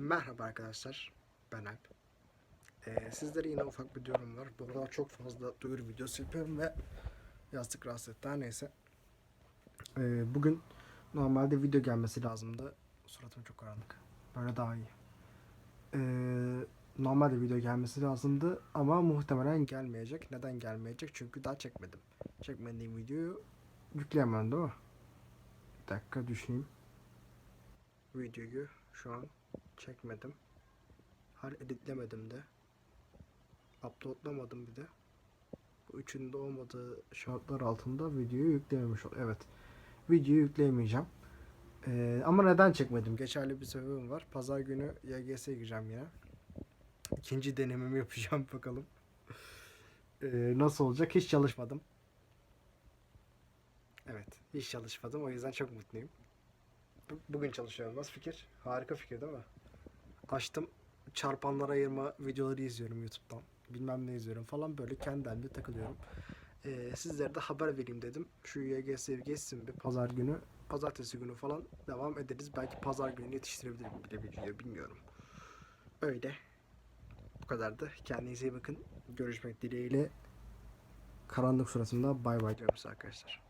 Merhaba arkadaşlar, ben Alp. Ee, sizlere yine ufak bir duyurum var. Bu arada çok fazla duyuru videosu yapıyorum ve yastık rahatsız etti. Neyse. Ee, bugün normalde video gelmesi lazımdı. Suratım çok karanlık. Böyle daha iyi. Ee, normalde video gelmesi lazımdı ama muhtemelen gelmeyecek. Neden gelmeyecek? Çünkü daha çekmedim. Çekmediğim videoyu yükleyemem değil mi? Bir dakika düşüneyim. Videoyu şu an çekmedim. Har editlemedim de. Uploadlamadım bir de. Bu üçünün de olmadığı şartlar altında videoyu yüklememiş ol. Evet. Videoyu yükleyemeyeceğim. Ee, ama neden çekmedim? Geçerli bir sebebim var. Pazar günü YGS'ye gireceğim yine. İkinci denememi yapacağım bakalım. Ee, nasıl olacak? Hiç çalışmadım. Evet. Hiç çalışmadım. O yüzden çok mutluyum. Bu- Bugün çalışıyorum. Nasıl fikir? Harika fikir değil mi? Açtım. Çarpanlara ayırma videoları izliyorum YouTube'dan. Bilmem ne izliyorum falan böyle kendi halimde takılıyorum. Ee, sizlere de haber vereyim dedim. Şu YGS geçsin bir pazar günü. Pazartesi günü falan devam ederiz. Belki pazar günü yetiştirebilirim bile video bilmiyorum. Öyle. Bu kadardı. Kendinize iyi bakın. Görüşmek dileğiyle. Karanlık suratında bay bay diyorum size arkadaşlar.